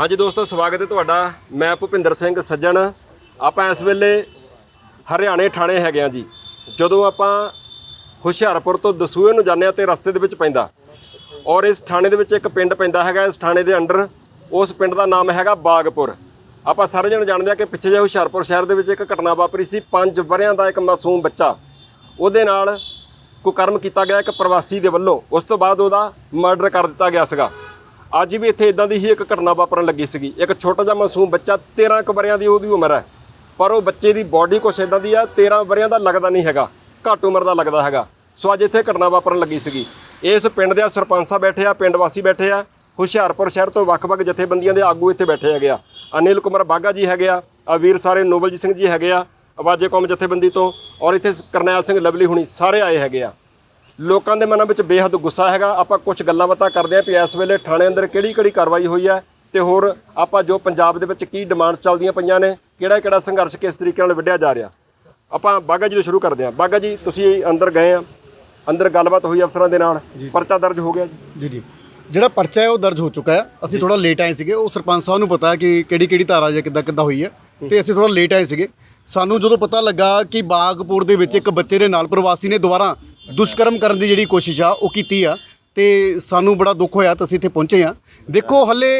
ਹਾਂਜੀ ਦੋਸਤੋ, ਸਵਾਗਤ ਹੈ ਤੁਹਾਡਾ। ਮੈਂ ਭੁਪਿੰਦਰ ਸਿੰਘ ਸੱਜਣ। ਆਪਾਂ ਇਸ ਵੇਲੇ ਹਰਿਆਣੇ ਥਾਣੇ ਹੈਗੇ ਆ ਜੀ। ਜਦੋਂ ਆਪਾਂ ਹੁਸ਼ਿਆਰਪੁਰ ਤੋਂ ਦਸੂਹੇ ਨੂੰ ਜਾਂਦੇ ਆ ਤੇ ਰਸਤੇ ਦੇ ਵਿੱਚ ਪੈਂਦਾ। ਔਰ ਇਸ ਥਾਣੇ ਦੇ ਵਿੱਚ ਇੱਕ ਪਿੰਡ ਪੈਂਦਾ ਹੈਗਾ, ਇਸ ਥਾਣੇ ਦੇ ਅੰਡਰ। ਉਸ ਪਿੰਡ ਦਾ ਨਾਮ ਹੈਗਾ ਬਾਗਪੁਰ। ਆਪਾਂ ਸਾਰੇ ਜਣ ਜਾਣਦੇ ਆ ਕਿ ਪਿੱਛੇ ਜਿਹੇ ਹੁਸ਼ਿਆਰਪੁਰ ਸ਼ਹਿਰ ਦੇ ਵਿੱਚ ਇੱਕ ਘਟਨਾ ਵਾਪਰੀ ਸੀ। 5 ਵਰਿਆਂ ਦਾ ਇੱਕ ਮਾਸੂਮ ਬੱਚਾ। ਉਹਦੇ ਨਾਲ ਕੁਕਰਮ ਕੀਤਾ ਗਿਆ ਇੱਕ ਪ੍ਰਵਾਸੀ ਦੇ ਵੱਲੋਂ। ਉਸ ਤੋਂ ਬਾਅਦ ਉਹਦਾ ਮਰਡਰ ਕਰ ਦਿੱਤਾ ਗਿਆ ਸੀਗਾ। ਅੱਜ ਵੀ ਇੱਥੇ ਇਦਾਂ ਦੀ ਹੀ ਇੱਕ ਘਟਨਾ ਵਾਪਰਨ ਲੱਗੀ ਸੀਗੀ। ਇੱਕ ਛੋਟਾ ਜਿਹਾ ਮਾਸੂਮ ਬੱਚਾ 13 ਕੁ ਵਰਿਆਂ ਦੀ ਉਹਦੀ ਉਮਰ ਹੈ। ਪਰ ਉਹ ਬੱਚੇ ਦੀ ਬਾਡੀ ਕੁਛ ਇਦਾਂ ਦੀ ਆ 13 ਵਰਿਆਂ ਦਾ ਲੱਗਦਾ ਨਹੀਂ ਹੈਗਾ, ਘੱਟ ਉਮਰ ਦਾ ਲੱਗਦਾ ਹੈਗਾ। ਸੋ ਅੱਜ ਇੱਥੇ ਘਟਨਾ ਵਾਪਰਨ ਲੱਗੀ ਸੀਗੀ। ਇਸ ਪਿੰਡ ਦੇ ਸਰਪੰਚ ਸਾਹਿਬ ਬੈਠੇ ਆ, ਪਿੰਡ ਵਾਸੀ ਬੈਠੇ ਆ। ਹੁਸ਼ਿਆਰਪੁਰ ਸ਼ਹਿਰ ਤੋਂ ਵੱਖ-ਵੱਖ ਜਥੇਬੰਦੀਆਂ ਦੇ ਆਗੂ ਇੱਥੇ ਬੈਠੇ ਹੈਗੇ ਆ। ਅਨਿਲ ਕੁਮਾਰ ਬਾਗਾ ਜੀ ਹੈਗੇ ਆ ਵੀਰ ਸਾਰੇ ਨੋਬਲਜੀਤ ਸਿੰਘ ਜੀ ਹੈਗੇ ਆ, ਆਵਾਜ਼ੇ ਕੌਮ ਜਥੇਬੰਦੀ ਤੋਂ, ਔਰ ਇੱਥੇ ਕਰਨੈਲ ਸਿੰਘ ਲਵਲੀ ਹੁਣੀ ਸਾਰੇ ਆਏ ਹੈਗੇ ਆ। ਲੋਕਾਂ ਦੇ ਮਨਾਂ ਵਿੱਚ ਬੇਹੱਦ ਗੁੱਸਾ ਹੈਗਾ। ਆਪਾਂ ਕੁਝ ਗੱਲਾਂ ਬਾਤਾਂ ਕਰਦੇ ਆਂ ਵੀ ਇਸ ਵੇਲੇ ਥਾਣੇ ਅੰਦਰ ਕਿਹੜੀ ਕਿਹੜੀ ਕਾਰਵਾਈ ਹੋਈ ਹੈ ਤੇ ਹੋਰ ਆਪਾਂ ਜੋ ਪੰਜਾਬ ਦੇ ਵਿੱਚ ਕੀ ਡਿਮਾਂਡਸ ਚੱਲਦੀਆਂ ਪਈਆਂ ਨੇ ਕਿਹੜਾ ਕਿਹੜਾ ਸੰਘਰਸ਼ ਕਿਸ ਤਰੀਕੇ ਨਾਲ ਵਿੱਢਿਆ ਜਾ ਰਿਹਾ। ਆਪਾਂ ਬਾਗਾ ਜੀ ਤੋਂ ਸ਼ੁਰੂ ਕਰਦੇ ਆਂ ਬਾਗਾ ਜੀ ਤੁਸੀਂ ਅੰਦਰ ਗਏ ਆ ਅੰਦਰ ਗੱਲਬਾਤ ਹੋਈ ਅਫਸਰਾਂ ਦੇ ਨਾਲ। ਪਰਚਾ ਦਰਜ ਹੋ ਗਿਆ ਜੀ। ਜੀ ਜਿਹੜਾ ਪਰਚਾ ਹੈ ਉਹ ਦਰਜ ਹੋ ਚੁੱਕਾ ਹੈ। ਅਸੀਂ ਥੋੜਾ ਲੇਟ ਆਏ ਸੀਗੇ। ਉਹ ਸਰਪੰਚ ਸਾਹਿਬ ਨੂੰ ਪਤਾ ਹੈ ਕਿ ਕਿਹੜੀ ਕਿਹੜੀ ਧਾਰਾ ਜਾਂ ਕਿੱਦਾਂ ਕਿੱਦਾਂ ਹੋਈ ਹੈ। ਤੇ ਅਸੀਂ ਥੋੜਾ ਲੇਟ ਆਏ ਸੀਗੇ। ਸਾਨੂੰ ਜਦੋਂ ਪਤਾ ਲੱਗਾ ਕਿ ਬਾਗਪੁਰ ਦੇ ਵਿੱਚ ਇੱਕ ਬੱਚੇ ਦੇ ਨਾਲ ਪ੍ਰਵਾਸੀ ਨੇ ਦੁਬਾਰਾ ਦੁਸ਼ਕਰਮ ਕਰਨ ਦੀ ਜਿਹੜੀ ਕੋਸ਼ਿਸ਼ ਆ ਉਹ ਕੀਤੀ ਆ ਤੇ ਸਾਨੂੰ ਬੜਾ ਦੁੱਖ ਹੋਇਆ ਤਾਂ ਅਸੀਂ ਇੱਥੇ ਪਹੁੰਚੇ ਆ ਦੇਖੋ ਹੱਲੇ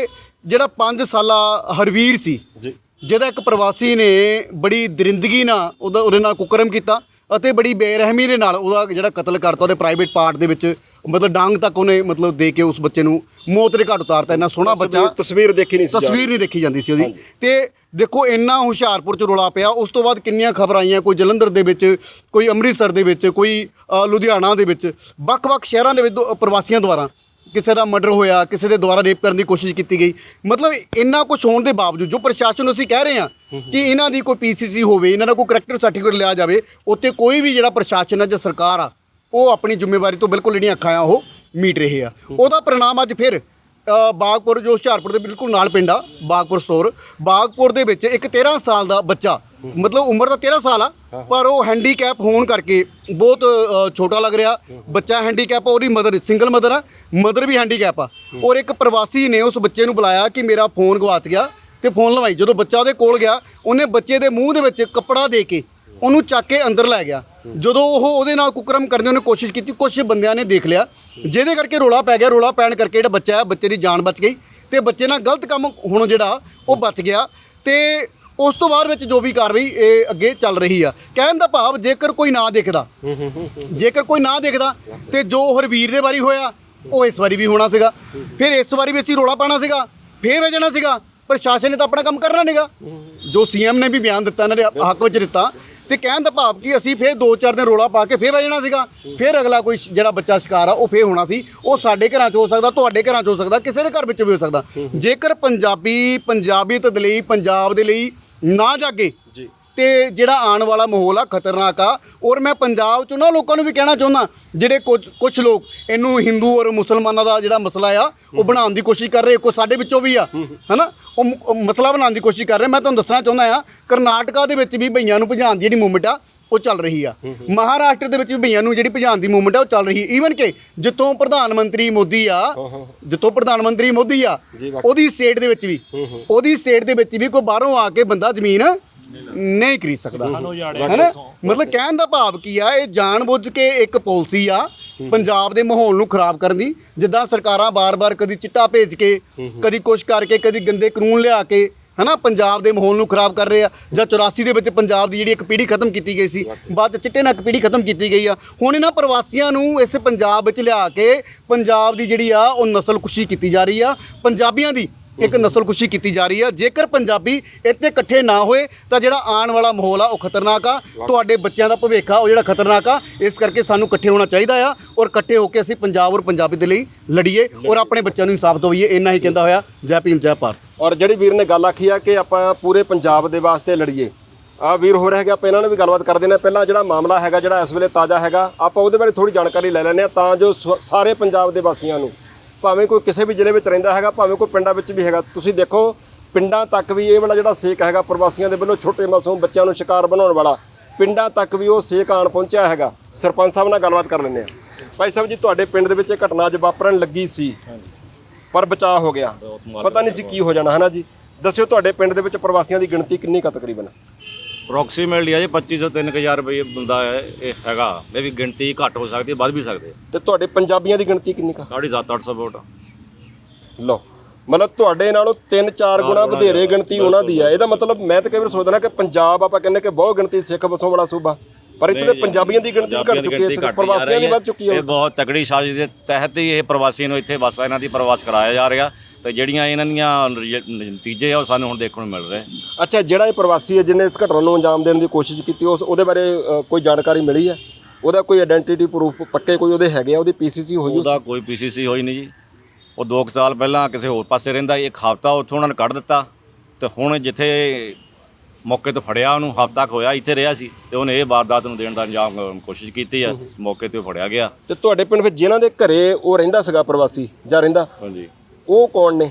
ਜਿਹੜਾ 5 ਸਾਲਾ ਹਰਵੀਰ ਸੀ ਜੀ। ਜਿਹਦਾ ਇੱਕ ਪ੍ਰਵਾਸੀ ਨੇ ਬੜੀ ਦਰਿੰਦਗੀ ਨਾਲ ਉਹਦਾ ਉਹਦੇ ਨਾਲ ਕੁਕਰਮ ਕੀਤਾ ਅਤੇ ਬੜੀ ਬੇਰਹਿਮੀ ਦੇ ਨਾਲ ਉਹਦਾ ਜਿਹੜਾ ਕਤਲ ਕਰਤਾ ਉਹਦੇ ਪ੍ਰਾਈਵੇਟ ਪਾਰਟ ਦੇ ਵਿੱਚ ਮਤਲਬ ਡਾਂਗ ਤੱਕ ਉਹਨੇ ਮਤਲਬ ਦੇ ਕੇ ਉਸ ਬੱਚੇ ਨੂੰ ਮੌਤ ਦੇ ਘਾਟ ਉਤਾਰਤਾ ਇੰਨਾ ਸੋਹਣਾ ਬੱਚਾ। ਤਸਵੀਰ ਦੇਖੀ ਨਹੀਂ ਸੀ ਤਸਵੀਰ ਨਹੀਂ ਦੇਖੀ ਜਾਂਦੀ ਸੀ ਉਹਦੀ। ਤੇ ਦੇਖੋ ਇੰਨਾ ਹੁਸ਼ਿਆਰਪੁਰ ਚ ਰੋਲਾ ਪਿਆ। ਉਸ ਤੋਂ ਬਾਅਦ ਕਿੰਨੀਆਂ ਖਬਰਾਂ ਆਈਆਂ ਕੋਈ ਜਲੰਧਰ ਦੇ ਵਿੱਚ ਕੋਈ ਅੰਮ੍ਰਿਤਸਰ ਦੇ ਵਿੱਚ ਕੋਈ ਲੁਧਿਆਣਾ ਦੇ ਵਿੱਚ। ਵੱਖ-ਵੱਖ ਸ਼ਹਿਰਾਂ ਦੇ ਵਿੱਚ ਪ੍ਰਵਾਸੀਆਂ ਦੁਆਰਾ ਕਿਸੇ ਦਾ ਮਰਡਰ ਹੋਇਆ ਕਿਸੇ ਦੇ ਦੁਆਰਾ ਰੇਪ ਕਰਨ ਦੀ ਕੋਸ਼ਿਸ਼ ਕੀਤੀ ਗਈ। ਮਤਲਬ ਇੰਨਾ ਕੁਝ ਹੋਣ ਦੇ ਬਾਵਜੂਦ ਜੋ ਪ੍ਰਸ਼ਾਸਨ ਨੂੰ ਅਸੀਂ ਕਹਿ ਰਹੇ ਹਾਂ ਕਿ ਇਹਨਾਂ ਦੀ ਕੋਈ ਪੀਸੀਸੀ ਹੋਵੇ ਇਹਨਾਂ ਦਾ ਕੋਈ ਕਰੈਕਟਰ ਸਰਟੀਫਿਕੇਟ ਲਿਆ ਜਾਵੇ ਉੱਥੇ ਕੋਈ ਵੀ ਜਿਹੜਾ ਪ੍ਰਸ਼ਾਸਨ ਹੈ ਜਾਂ ਸਰਕਾਰ ਆ ਉਹ ਆਪਣੀ ਜ਼ਿੰਮੇਵਾਰੀ ਤੋਂ ਬਿਲਕੁਲ ਜਿਹੜੀਆਂ ਅੱਖਾਂ ਆ ਉਹ ਮੀਟ ਰਹੇ ਆ। ਉਹਦਾ ਪ੍ਰਣਾਮ ਅੱਜ ਫਿਰ ਬਾਗਪੁਰ, ਜੋ ਹੁਸ਼ਿਆਰਪੁਰ ਦੇ ਬਿਲਕੁਲ ਨਾਲ ਪਿੰਡ ਆ, ਬਾਗਪੁਰ ਸੋਰ ਬਾਗਪੁਰ ਦੇ ਵਿੱਚ ਇੱਕ 13 ਸਾਲ ਦਾ ਬੱਚਾ, ਮਤਲਬ ਉਮਰ ਦਾ 13 ਸਾਲ ਆ, ਪਰ ਉਹ ਹੈਂਡੀਕੈਪ ਹੋਣ ਕਰਕੇ ਬਹੁਤ ਛੋਟਾ ਲੱਗ ਰਿਹਾ। ਬੱਚਾ ਹੈਂਡੀਕੈਪ ਆ, ਉਹਦੀ ਮਦਰ ਸਿੰਗਲ ਮਦਰ ਆ ਮਦਰ ਵੀ ਹੈਂਡੀਕੈਪ ਆ। ਔਰ ਇੱਕ ਪ੍ਰਵਾਸੀ ਨੇ ਉਸ ਬੱਚੇ ਨੂੰ ਬੁਲਾਇਆ ਕਿ ਮੇਰਾ ਫੋਨ ਗਵਾਚ ਗਿਆ ਤੇ ਫੋਨ ਲਵਾਈ। ਜਦੋਂ ਬੱਚਾ ਉਹਦੇ ਕੋਲ ਗਿਆ, ਉਹਨੇ ਬੱਚੇ ਦੇ ਮੂੰਹ ਦੇ ਵਿੱਚ ਕੱਪੜਾ ਦੇ ਕੇ ਉਹਨੂੰ ਚੱਕ ਕੇ ਅੰਦਰ ਲੈ ਗਿਆ। ਜਦੋਂ ਉਹ ਉਹਦੇ ਨਾਲ ਕੁਕਰਮ ਕਰਨ ਦੀ ਉਹਨੇ ਕੋਸ਼ਿਸ਼ ਕੀਤੀ ਕੁਝ ਬੰਦਿਆਂ ਨੇ ਦੇਖ ਲਿਆ। ਜਿਹਦੇ ਕਰਕੇ ਰੋਲਾ ਪੈ ਗਿਆ, ਰੋਲਾ ਪੈਣ ਕਰਕੇ ਜਿਹੜਾ ਬੱਚਾ ਹੈ, ਬੱਚੇ ਦੀ ਜਾਨ ਬਚ ਗਈ ਤੇ ਬੱਚੇ ਨਾਲ ਗਲਤ ਕੰਮ ਹੁਣ ਜਿਹੜਾ ਉਹ ਬਚ ਗਿਆ ਤੇ ਉਸ ਤੋਂ ਬਾਅਦ ਵਿੱਚ ਜੋ ਵੀ ਕਾਰਵਾਈ ਇਹ ਅੱਗੇ ਚੱਲ ਰਹੀ ਆ। ਕਹਿਣ ਦਾ ਭਾਵ ਜੇਕਰ ਕੋਈ ਨਾ ਦੇਖਦਾ, ਜੇਕਰ ਕੋਈ ਨਾ ਦੇਖਦਾ ਤੇ ਜੋ ਹਰਵੀਰ ਦੇ ਵਾਰੀ ਹੋਇਆ, ਉਹ ਇਸ ਵਾਰੀ ਵੀ ਹੋਣਾ ਸੀਗਾ। ਫਿਰ ਇਸ ਵਾਰੀ ਵੀ ਅਸੀਂ ਰੋਲਾ ਪਾਣਾ ਸੀਗਾ, ਫੇਰ ਵਜਣਾ ਸੀਗਾ। ਪ੍ਰਸ਼ਾਸਨ ਨੇ ਤਾਂ ਆਪਣਾ ਕੰਮ ਕਰਨਾ ਨਹੀਂਗਾ ਜੋ ਸੀਐਮ ਨੇ ਵੀ ਬਿਆਨ ਦਿੱਤਾ, ਇਹਨਾਂ ਦੇ ਹੱਕ ਵਿੱਚ ਦਿੱਤਾ ਤੇ ਕਹਿਣ ਦਾ ਭਾਵ ਕਿ ਅਸੀਂ ਫੇਰ 2-4 ਦਿਨ ਰੋਲਾ ਪਾ ਕੇ ਫੇਰ ਵਜਣਾ ਸੀਗਾ। ਫੇਰ ਅਗਲਾ ਕੋਈ ਜਿਹੜਾ ਬੱਚਾ ਸ਼ਿਕਾਰ ਆ, ਉਹ ਫੇਰ ਹੋਣਾ ਸੀ। ਉਹ ਸਾਡੇ ਘਰਾਂ 'ਚ ਹੋ ਸਕਦਾ, ਤੁਹਾਡੇ ਘਰਾਂ 'ਚ ਹੋ ਸਕਦਾ, ਕਿਸੇ ਦੇ ਘਰ ਵਿੱਚ ਵੀ ਹੋ ਸਕਦਾ। ਜੇਕਰ ਪੰਜਾਬੀ, ਪੰਜਾਬੀਅਤ ਦੇ ਲਈ, ਪੰਜਾਬ ਦੇ ਲਈ ਨਾ ਜਾਗੇ ਤੇ ਜਿਹੜਾ ਆਉਣ ਵਾਲਾ ਮਾਹੌਲ ਆ ਖਤਰਨਾਕ ਆ। ਔਰ ਮੈਂ ਪੰਜਾਬ ਚ ਉਹਨਾਂ ਲੋਕਾਂ ਨੂੰ ਵੀ ਕਹਿਣਾ ਚਾਹੁੰਦਾ ਜਿਹੜੇ ਕੁਝ ਕੁਝ ਲੋਕ ਇਹਨੂੰ ਹਿੰਦੂ ਔਰ ਮੁਸਲਮਾਨਾਂ ਦਾ ਜਿਹੜਾ ਮਸਲਾ ਆ ਉਹ ਬਣਾਉਣ ਦੀ ਕੋਸ਼ਿਸ਼ ਕਰ ਰਹੇ ਕੋ ਸਾਡੇ ਵਿੱਚੋਂ ਵੀ ਆ ਹਨਾ? ਉਹ ਮਸਲਾ ਬਣਾਉਣ ਦੀ ਕੋਸ਼ਿਸ਼ ਕਰ ਰਹੇ। ਮੈਂ ਤੁਹਾਨੂੰ ਦੱਸਣਾ ਚਾਹੁੰਦਾ ਆ ਕਰਨਾਟਕਾ ਦੇ ਵਿੱਚ ਵੀ ਭਈਆਂ ਨੂੰ ਭਜਾਉਣ ਦੀ ਜਿਹੜੀ ਮੂਵਮੈਂਟ ਆ ਉਹ ਚੱਲ ਰਹੀ ਆ। ਮਹਾਰਾਸ਼ਟਰ ਦੇ ਵਿੱਚ ਵੀ ਭਈਆਂ ਨੂੰ ਜਿਹੜੀ ਭਜਾਉਣ ਦੀ ਮੂਵਮੈਂਟ ਆ ਉਹ ਚੱਲ ਰਹੀ। ਈਵਨ ਕਿ ਜਿੱਥੋਂ ਪ੍ਰਧਾਨ ਮੰਤਰੀ ਮੋਦੀ ਆ ਜਿੱਥੋਂ ਪ੍ਰਧਾਨ ਮੰਤਰੀ ਮੋਦੀ ਆ। ਉਹਦੀ ਸਟੇਟ ਦੇ ਵਿੱਚ ਵੀ ਉਹਦੀ ਸਟੇਟ ਦੇ ਵਿੱਚ ਵੀ ਕੋਈ ਬਾਹਰੋਂ ਆ ਕੇ ਬੰਦਾ ਜ਼ਮੀਨ ਨਹੀਂ ਖਰੀਦ ਸਕਦਾ। ਹੈਨਾ? ਮਤਲਬ ਕਹਿਣ ਦਾ ਭਾਵ ਕੀ ਆ ਇਹ ਜਾਣਬੁੱਝ ਕੇ ਇੱਕ ਪਾਲਿਸੀ ਆ ਪੰਜਾਬ ਦੇ ਮਾਹੌਲ ਨੂੰ ਖਰਾਬ ਕਰਨ ਦੀ। ਜਿੱਦਾਂ ਸਰਕਾਰਾਂ ਬਾਰ-ਬਾਰ ਕਦੀ ਚਿੱਟਾ ਭੇਜ ਕੇ ਕਦੀ ਕੁਛ ਕਰਕੇ ਕਦੀ ਗੰਦੇ ਕਾਨੂੰਨ ਲਿਆ ਕੇ ਹਨਾ ਪੰਜਾਬ ਦੇ ਮਾਹੌਲ ਨੂੰ ਖਰਾਬ ਕਰ ਰਹੇ ਆ। ਜਾਂ 84 ਦੇ ਵਿੱਚ ਪੰਜਾਬ ਦੀ ਜਿਹੜੀ ਇੱਕ ਪੀੜ੍ਹੀ ਖਤਮ ਕੀਤੀ ਗਈ ਸੀ ਬਾਅਦ ਚ ਚਿੱਟੇ ਨਾਲ ਇੱਕ ਪੀੜ੍ਹੀ ਖਤਮ ਕੀਤੀ ਗਈ ਆ। ਹੁਣ ਇਹਨਾਂ ਪ੍ਰਵਾਸੀਆਂ ਨੂੰ ਇਸ ਪੰਜਾਬ ਵਿੱਚ ਲਿਆ ਕੇ ਪੰਜਾਬ ਦੀ ਜਿਹੜੀ ਆ ਉਹ ਨਸਲਕੁਸ਼ੀ ਕੀਤੀ ਜਾ ਰਹੀ ਆ। ਪੰਜਾਬੀਆਂ ਦੀ ਇੱਕ ਨਸਲਕੁਸ਼ੀ ਕੀਤੀ ਜਾ ਰਹੀ ਆ। ਜੇਕਰ ਪੰਜਾਬੀ ਇੱਥੇ ਇਕੱਠੇ ਨਾ ਹੋਏ, ਤਾਂ ਜਿਹੜਾ ਆਉਣ ਵਾਲਾ ਮਾਹੌਲ ਆ, ਉਹ ਖਤਰਨਾਕ ਆ। ਤੁਹਾਡੇ ਬੱਚਿਆਂ ਦਾ ਭਵਿੱਖ ਆ, ਉਹ ਜਿਹੜਾ ਖਤਰਨਾਕ ਆ। ਇਸ ਕਰਕੇ ਸਾਨੂੰ ਇਕੱਠੇ ਹੋਣਾ ਚਾਹੀਦਾ ਆ ਔਰ ਇਕੱਠੇ ਹੋ ਕੇ ਅਸੀਂ ਪੰਜਾਬ ਔਰ ਪੰਜਾਬੀ ਦੇ ਲਈ ਲੜੀਏ ਔਰ ਆਪਣੇ ਬੱਚਿਆਂ ਨੂੰ ਇਨਸਾਫ ਦਵਾਈਏ, ਇੰਨਾ ਹੀ ਕਹਿੰਦਾ ਹੋਇਆ ਜੈ ਭੀਮ, ਜੈ ਭਾਰਤ। ਔਰ ਜਿਹੜੀ ਵੀਰ ਨੇ ਗੱਲ ਆਖੀ ਆ ਕਿ ਆਪਾਂ ਪੂਰੇ ਪੰਜਾਬ ਦੇ ਵਾਸਤੇ ਲੜੀਏ ਆ ਵੀਰ ਹੋ ਰਿਹਾ ਹੈਗਾ, ਆਪਾਂ ਇਹਨਾਂ ਨਾਲ ਵੀ ਗੱਲਬਾਤ ਕਰ ਦਿੰਦੇ ਨੇ ਪਹਿਲਾਂ ਜਿਹੜਾ ਮਾਮਲਾ ਹੈਗਾ, ਜਿਹੜਾ ਇਸ ਵੇਲੇ ਤਾਜ਼ਾ ਹੈਗਾ, ਆਪਾਂ ਉਹਦੇ ਬਾਰੇ ਥੋੜੀ ਜਾਣਕਾਰੀ ਲੈ ਲੈਂਦੇ ਆ ਤਾਂ ਜੋ ਸ- ਸਾਰੇ ਪੰਜਾਬ ਦੇ ਵਾਸੀਆਂ ਨੂੰ ਭਾਵੇਂ ਕੋਈ ਕਿਸੇ ਵੀ ਜ਼ਿਲ੍ਹੇ ਵਿੱਚ ਰਹਿੰਦਾ ਹੈਗਾ, ਭਾਵੇਂ ਕੋਈ ਪਿੰਡਾਂ ਵਿੱਚ ਵੀ ਹੈਗਾ, ਤੁਸੀਂ ਦੇਖੋ, ਪਿੰਡਾਂ ਤੱਕ ਵੀ ਇਹ ਵਾਲਾ ਜਿਹੜਾ ਸੇਕ ਹੈਗਾ ਪ੍ਰਵਾਸੀਆਂ ਦੇ ਵੱਲੋਂ ਛੋਟੇ ਮਾਸੂਮ ਬੱਚਿਆਂ ਨੂੰ ਸ਼ਿਕਾਰ ਬਣਾਉਣ ਵਾਲਾ, ਪਿੰਡਾਂ ਤੱਕ ਵੀ ਉਹ ਸੇਕ ਆਣ ਪਹੁੰਚਿਆ ਹੈਗਾ। ਸਰਪੰਚ ਸਾਹਿਬ ਨਾਲ ਗੱਲਬਾਤ ਕਰ ਲੈਂਦੇ ਆ ਭਾਈ ਸਾਹਿਬ ਜੀ, ਤੁਹਾਡੇ ਪਿੰਡ ਦੇ ਵਿੱਚ ਇਹ ਘਟਨਾ ਅੱਜ ਵਾਪਰਨ ਲੱਗੀ ਸੀ, ਪਰ ਬਚਾਅ ਹੋ ਗਿਆ। ਪਤਾ ਨਹੀਂ ਸੀ ਕੀ ਹੋ ਜਾਣਾ ਹੈ ਨਾ ਜੀ? ਦੱਸਿਓ ਤੁਹਾਡੇ ਪਿੰਡ ਦੇ ਵਿੱਚ ਪ੍ਰਵਾਸੀਆਂ ਦੀ ਗਿਣਤੀ ਕਿੰਨੀ ਕੁ ਤਕਰੀਬਨ? ਅਪਰੋਕਸੀਮੇਟਲੀ ਹੈ ਜੀ 2500 3000 ਰੁਪਏ ਬੰਦਾ ਹੈ ਇਹ ਹੈਗਾ। ਇਹ ਵੀ ਗਿਣਤੀ ਘੱਟ ਹੋ ਸਕਦੀ ਹੈ ਵੱਧ ਵੀ ਸਕਦੇ ਤੇ ਤੁਹਾਡੇ ਪੰਜਾਬੀਆਂ ਦੀ ਗਿਣਤੀ ਕਿੰਨੀ ਕੁ ਸਾਡੀ 7-800 ਵੋਟ ਲਓ ਮਤਲਬ ਤੁਹਾਡੇ ਨਾਲੋਂ 3-4 ਗੁਣਾ ਵਧੇਰੇ ਗਿਣਤੀ ਉਹਨਾਂ ਦੀ ਹੈ ਇਹਦਾ ਮਤਲਬ ਮੈਂ ਤਾਂ ਕਈ ਵਾਰ ਸੋਚਦਾ ਨਾ ਕਿ ਪੰਜਾਬ ਆਪਾਂ ਕਹਿੰਦੇ ਕਿ ਬਹੁਤ ਗਿਣਤੀ ਸਿੱਖ ਵਸੋਂ ਵਾਲਾ ਸੂਬਾ। ਪਰ ਇੱਥੇ ਤੇ ਪੰਜਾਬੀਆਂ ਦੀ ਗਿਣਤੀ ਘਟ ਚੁੱਕੀ ਹੈ ਇੱਥੇ ਤਾਂ ਪ੍ਰਵਾਸੀਆਂ ਦੀ ਵੱਧ ਚੁੱਕੀ ਹੈ। ਇਹ ਬਹੁਤ ਤਕੜੀ ਸਾਜ਼ਿਸ਼ ਦੇ ਤਹਿਤ ਹੀ ਇਹ ਪ੍ਰਵਾਸੀ ਨੂੰ ਇੱਥੇ ਵਸਾ ਇਹਨਾਂ ਦੀ ਪ੍ਰਵਾਸ ਕਰਾਇਆ ਜਾ ਰਿਹਾ। ਤੇ ਜਿਹੜੀਆਂ ਇਹਨਾਂ ਦੀਆਂ ਨਤੀਜੇ- ਆ ਉਹ ਸਾਨੂੰ ਹੁਣ ਦੇਖਣ ਨੂੰ ਮਿਲ ਰਹੇ। ਅੱਛਾ ਜਿਹੜਾ ਇਹ ਪ੍ਰਵਾਸੀ ਹੈ ਜਿਹਨੇ ਇਸ ਘਟਨਾ ਨੂੰ ਅੰਜਾਮ ਦੇਣ ਦੀ ਕੋਸ਼ਿਸ਼ ਕੀਤੀ ਉਸ ਉਹਦੇ ਬਾਰੇ ਕੋਈ ਜਾਣਕਾਰੀ ਮਿਲੀ ਹੈ? ਉਹਦਾ ਕੋਈ ਆਇਡੈਂਟੀਟੀ ਪ੍ਰੂਫ ਪੱਕੇ ਕੋਈ ਉਹਦੇ ਹੈਗੇ ਆ? ਉਹਦੀ ਪੀਸੀਸੀ ਹੋਈ ਉਹਦਾ ਕੋਈ ਪੀਸੀਸੀ ਹੋਈ ਨਹੀਂ ਜੀ। ਉਹ 2 ਸਾਲ ਪਹਿਲਾਂ ਕਿਸੇ ਹੋਰ ਪਾਸੇ ਰਹਿੰਦਾ ਇੱਕ ਹਫਤਾ ਉੱਥੋਂ ਉਹਨਾਂ ਨੇ ਕੱਢ ਦਿੱਤਾ। ਤੇ ਹੁਣ ਜਿੱਥੇ ਮੌਕੇ ਤੋਂ ਫੜਿਆ ਉਹਨੂੰ ਹਫਤਾ ਕੁ ਹੋਇਆ ਇੱਥੇ ਰਿਹਾ ਸੀ ਤੇ ਉਹਨੇ ਇਹ ਵਾਰਦਾਤ ਨੂੰ ਦੇਣ ਦਾ ਅੰਜਾਮ ਕੋਸ਼ਿਸ਼ ਕੀਤੀ ਆ ਮੌਕੇ ਤੇ ਉਹ ਫੜਿਆ ਗਿਆ। ਤੇ ਤੁਹਾਡੇ ਪਿੰਡ ਵਿੱਚ ਜਿਨ੍ਹਾਂ ਦੇ ਘਰੇ ਉਹ ਰਹਿੰਦਾ ਸੀਗਾ ਪ੍ਰਵਾਸੀ ਜਾਂ ਰਹਿੰਦਾ? ਹਾਂਜੀ। ਉਹ ਕੌਣ ਨੇ?